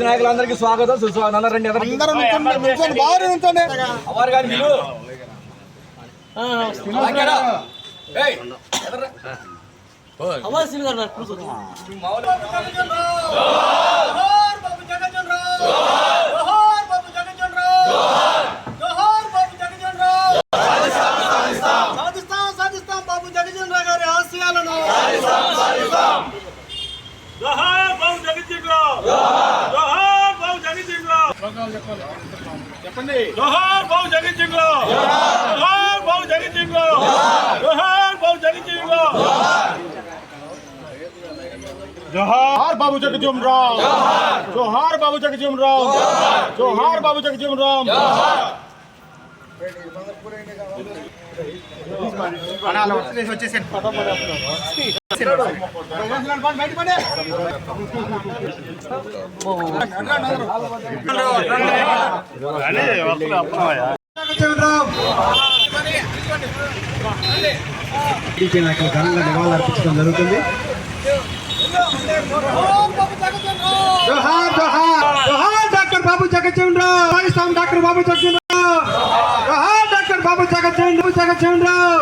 నాయకులందరికీ స్వాగతం. సుస్వాగతం అందరూ రండి అందరూ బాగా గారి. మామూలు- సాధిస్తాం సాధిస్తాం బాబు జగజీవన్ రావు గారి ఆశయాలను జోహార్ బాబు జగజ్జీవన్ రావు జోహార్ బాబు జగజ్జీవన్ రావు చెప్పండి జోహార్ బాబు జగజ్జీవన్ రావు జోహార్ బాబు జగజ్జీవన్ రావు జోహార్ బాబు జగజ్జీవన్ రావు జోహార్ బాబు జగజ్జీవన్ రావు జోహార్ బాబు జగజ్జీవన్ రావు జోహార్ బాబు జగజ్జీవన్ రావు టీడీపీ నాయకులు ఘనంగా నివాళులర్పించడం జరుగుతుంది జోహార్ జోహార్ జోహార్ డాక్టర్ బాబు జగజ్జీవన్ రావు. డాక్టర్ బాబు జగజ్జీవన్ రావు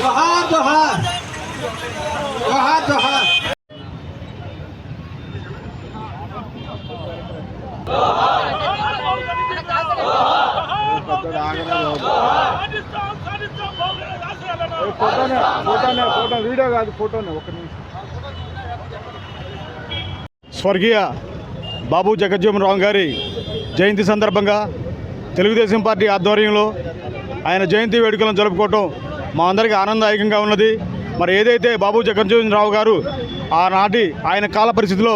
జోహార్ డాక్టర్ బాబు జగజ్జీవన్ బాబు జగజ్జీవన్ రావు ఫోటోనే ఫోటోనే ఫోటో వీడియో కాదు ఫోటోనే ఒక నిమిషం స్వర్గీయ బాబు జగజ్జీవన్ రావు గారి జయంతి సందర్భంగా తెలుగుదేశం పార్టీ ఆధ్వర్యంలో ఆయన జయంతి వేడుకలను జరుపుకోవటం మా అందరికీ ఆనందదాయకంగా ఉన్నది. మరి ఏదైతే బాబు జగజ్జీవన్ రావు గారు ఆనాటి ఆయన కాల పరిస్థితిలో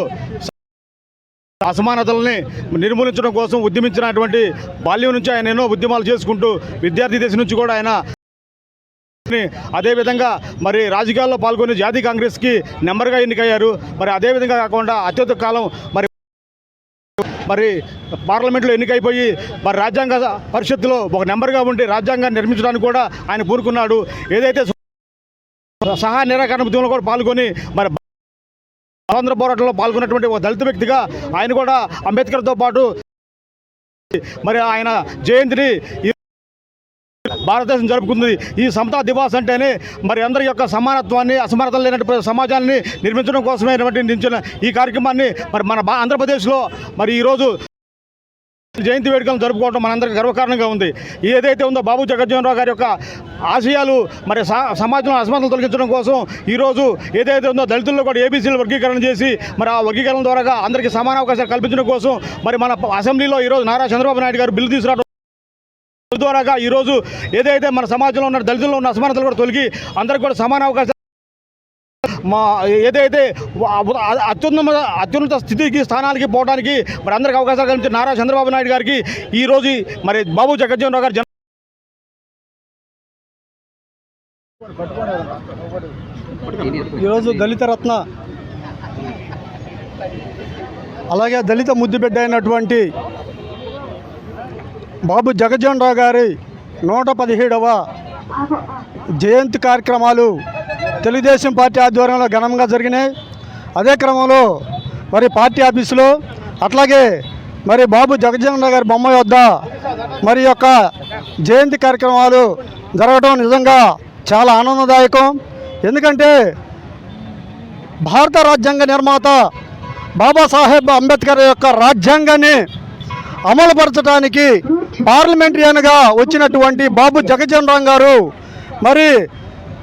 అసమానతల్ని నిర్మూలించడం కోసం ఉద్యమించినటువంటి బాల్యం నుంచి ఆయన ఎన్నో ఉద్యమాలు చేసుకుంటూ విద్యార్థి దశ నుంచి కూడా ఆయన అదేవిధంగా మరి రాజకీయాల్లో పాల్గొని జాతీయ కాంగ్రెస్కి నెంబర్గా ఎన్నికయ్యారు. మరి అదేవిధంగా కాకుండా అత్యధిక కాలం మరి మరి పార్లమెంట్లో ఎన్నికైపోయి మరి రాజ్యాంగ పరిషత్తులో ఒక నెంబర్గా ఉండి రాజ్యాంగాన్ని నిర్మించడానికి కూడా ఆయన కోరుకున్నాడు ఏదైతే సహా నిరాకరణ ఉద్యమంలో కూడా పాల్గొని మరి స్వాతంత్ర పోరాటంలో పాల్గొన్నటువంటి ఒక దళిత వ్యక్తిగా ఆయన కూడా అంబేద్కర్తో పాటు మరి ఆయన జయంతిని భారతదేశం జరుపుకుంది. ఈ సమతా దివాస్ అంటేనే మరి అందరి యొక్క సమానత్వాన్ని అసమానతలు లేనటువంటి సమాజాన్ని నిర్మించడం కోసమైనటువంటి నిలిచిన ఈ కార్యక్రమాన్ని మరి మన ఆంధ్రప్రదేశ్లో మరి ఈరోజు జయంతి వేడుకలను జరుపుకోవడం మనందరికీ గర్వకారణంగా ఉంది. ఏదైతే ఉందో బాబు జగజ్జీవనరావు గారి యొక్క ఆశయాలు మరి సమాజంలో అసమానతలు తొలగించడం కోసం ఈరోజు ఏదైతే ఉందో దళితుల్లో కూడా ఏబీసీలు వర్గీకరణ చేసి మరి ఆ వర్గీకరణ ద్వారా అందరికీ సమాన అవకాశాలు కల్పించడం కోసం మరి మన అసెంబ్లీలో ఈరోజు నారా చంద్రబాబు నాయుడు గారు బిల్లు తీసుకురావడం ద్వారాగా ఈరోజు ఏదైతే మన సమాజంలో ఉన్న దళితుల్లో ఉన్న అసమానతలు కూడా తొలగి అందరికి కూడా సమాన అవకాశాలు మా ఏదైతే అ- అత్యున్నత అత్యున్నత స్థితికి స్థానాలకి పోవడానికి మరి అందరికి అవకాశాలు కల్పించిన నారా చంద్రబాబు నాయుడు గారికి ఈ రోజు మరి బాబు జగజ్జీవన్ రావు గారు జన ఈరోజు దళిత రత్న అలాగే దళిత ముద్దుబిడ్డ అయినటువంటి బాబు జగజ్జీవన్ రావు గారి నూట పదిహేడవ జయంతి కార్యక్రమాలు తెలుగుదేశం పార్టీ ఆధ్వర్యంలో ఘనంగా జరిగినాయి. అదే క్రమంలో మరి పార్టీ ఆఫీసులో అట్లాగే మరి బాబు జగజ్జన గారి బొమ్మ వద్ద మరి యొక్క జయంతి కార్యక్రమాలు జరగడం నిజంగా చాలా ఆనందదాయకం. ఎందుకంటే భారత రాజ్యాంగ నిర్మాత బాబాసాహెబ్ అంబేద్కర్ యొక్క రాజ్యాంగాన్ని అమలుపరచడానికి పార్లమెంటరీయన్గా వచ్చినటువంటి బాబు జగజీవన్ రామ్ గారు మరి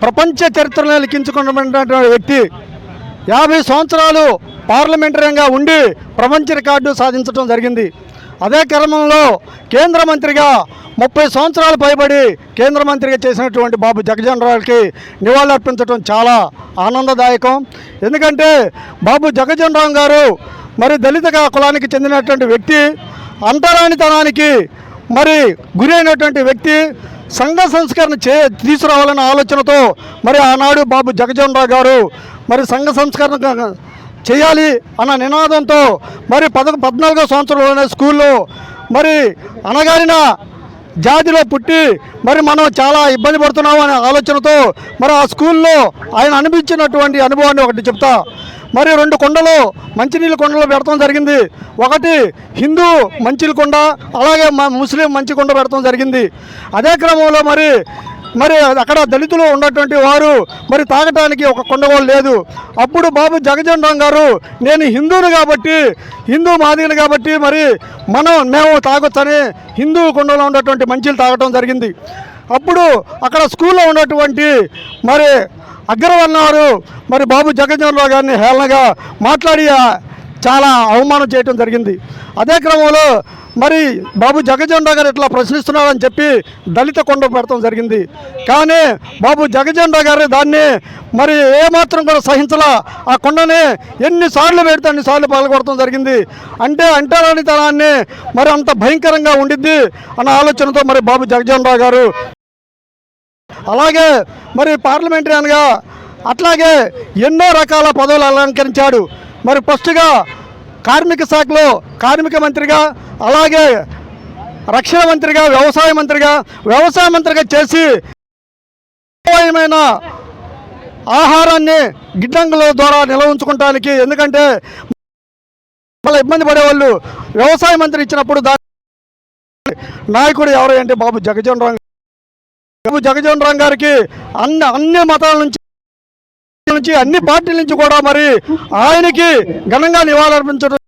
ప్రపంచ చరిత్రలో లిఖించుకున్నటువంటి వ్యక్తి యాభై సంవత్సరాలు పార్లమెంటరీగా ఉండి ప్రపంచ రికార్డు సాధించడం జరిగింది. అదే క్రమంలో కేంద్ర మంత్రిగా ముప్పై సంవత్సరాలు పైబడి కేంద్ర మంత్రిగా చేసినటువంటి బాబు జగజీవన్ రావుకి నివాళులర్పించడం చాలా ఆనందదాయకం. ఎందుకంటే బాబు జగజీవన్ రావు గారు మరి దళిత కులానికి చెందినటువంటి వ్యక్తి అంతరానితనానికి మరి గురైనటువంటి వ్యక్తి సంఘ సంస్కరణ చే తీసుకురావాలనే ఆలోచనతో మరి ఆనాడు బాబు జగజీవన్ రావు గారు మరి సంఘ సంస్కరణ చేయాలి అన్న నినాదంతో మరి పద పద్నాలుగో సంవత్సరంలోనే స్కూల్లో మరి అనగారిన జాతిలో పుట్టి మరి మనం చాలా ఇబ్బంది పడుతున్నాం అనే ఆలోచనతో మరి ఆ స్కూల్లో ఆయన అనిపించినటువంటి అనుభవాన్ని ఒకటి చెప్తా. మరి రెండు కొండలు మంచినీళ్ళ కొండలు పెడతాం జరిగింది. ఒకటి హిందూ మంచిల కొండ అలాగే ముస్లిం మంచి కొండ పెడతాం జరిగింది. అదే క్రమంలో మరి మరి అక్కడ దళితులు ఉన్నటువంటి వారు మరి తాగటానికి ఒక కొండగోలు లేదు. అప్పుడు బాబు జగజన్ గారు నేను హిందువును కాబట్టి హిందూ మాదిగలు కాబట్టి మరి మనం మేము తాగొచ్చని హిందూ కొండలో ఉన్నటువంటి మంచిలు తాగటం జరిగింది. అప్పుడు అక్కడ స్కూల్లో ఉన్నటువంటి మరి అగ్రవర్ణారు మరి బాబు జగజ్జనరావు రావు గారిని హేళనగా మాట్లాడి చాలా అవమానం చేయటం జరిగింది. అదే క్రమంలో మరి బాబు జగజన్ గారు ఇట్లా ప్రశ్నిస్తున్నారని చెప్పి దళిత కొండ పెడతాం జరిగింది. కానీ బాబు జగజన్ గారు దాన్ని మరి ఏమాత్రం కూడా సహించలా. ఆ కొండని ఎన్నిసార్లు పెడితే అన్నిసార్లు పాల్గొడతాం జరిగింది. అంటే అంటరానితనాన్ని మరి అంత భయంకరంగా ఉండిద్ది అన్న ఆలోచనతో మరి బాబు జగజన్ రావు గారు అలాగే మరి పార్లమెంటరీయన్గా అట్లాగే ఎన్నో రకాల పదవులు అలంకరించాడు. మరి ఫస్ట్గా కార్మిక శాఖలో కార్మిక మంత్రిగా అలాగే రక్షణ మంత్రిగా వ్యవసాయ మంత్రిగా వ్యవసాయ మంత్రిగా చేసి అపాయమైన ఆహారాన్ని గిడ్డంగుల ద్వారా నిల్వ ఉంచుకోవటానికి ఎందుకంటే చాలా ఇబ్బంది పడేవాళ్ళు. వ్యవసాయ మంత్రి ఇచ్చినప్పుడు దాని నాయకుడు ఎవరు అంటే బాబు జగజీవన్ రాంగ్ జగజీవన్ రామ్ గారికి అన్ని అన్ని మతాల నుంచి నుంచి అన్ని పార్టీల నుంచి కూడా మరి ఆయనకి ఘనంగా నివాళులర్పించడం